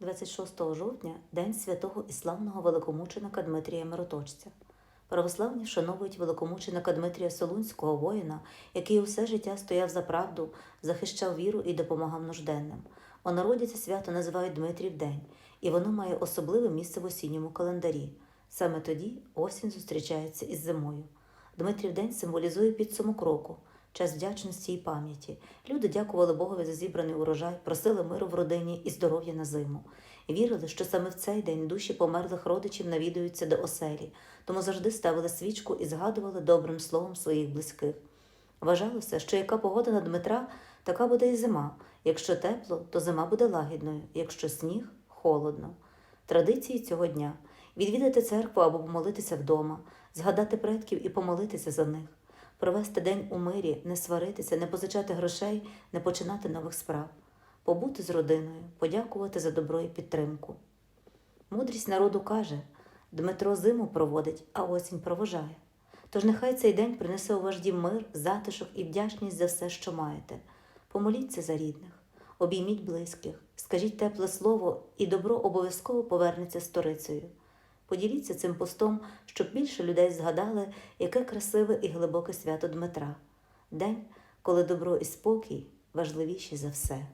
26 жовтня День святого і славного великомученика Дмитрія Мироточця. Православні вшановують великомученика Дмитрія Солунського воїна, який усе життя стояв за правду, захищав віру і допомагав нужденним. У народі це свято називають Дмитрів День, і воно має особливе місце в осінньому календарі. Саме тоді осінь зустрічається із зимою. Дмитрів День символізує підсумок року, час вдячності і пам'яті. Люди дякували Богові за зібраний урожай, просили миру в родині і здоров'я на зиму. Вірили, що саме в цей день душі померлих родичів навідуються до оселі, тому завжди ставили свічку і згадували добрим словом своїх близьких. Вважалося, що яка погода на Дмитра, така буде і зима. Якщо тепло, то зима буде лагідною, якщо сніг холодно. Традиції цього дня відвідати церкву або помолитися вдома, згадати предків і помолитися за них, провести день у мирі, не сваритися, не позичати грошей, не починати нових справ, побути з родиною, подякувати за добро і підтримку. Мудрість народу каже: Дмитро зиму проводить, а осінь провожає. Тож нехай цей день принесе у ваш дім мир, затишок і вдячність за все, що маєте. Помоліться за рідних, обійміть близьких, скажіть тепле слово, і добро обов'язково повернеться сторицею. Поділіться цим постом, щоб більше людей згадали, яке красиве і глибоке свято Дмитра. День, коли добро і спокій важливіші за все.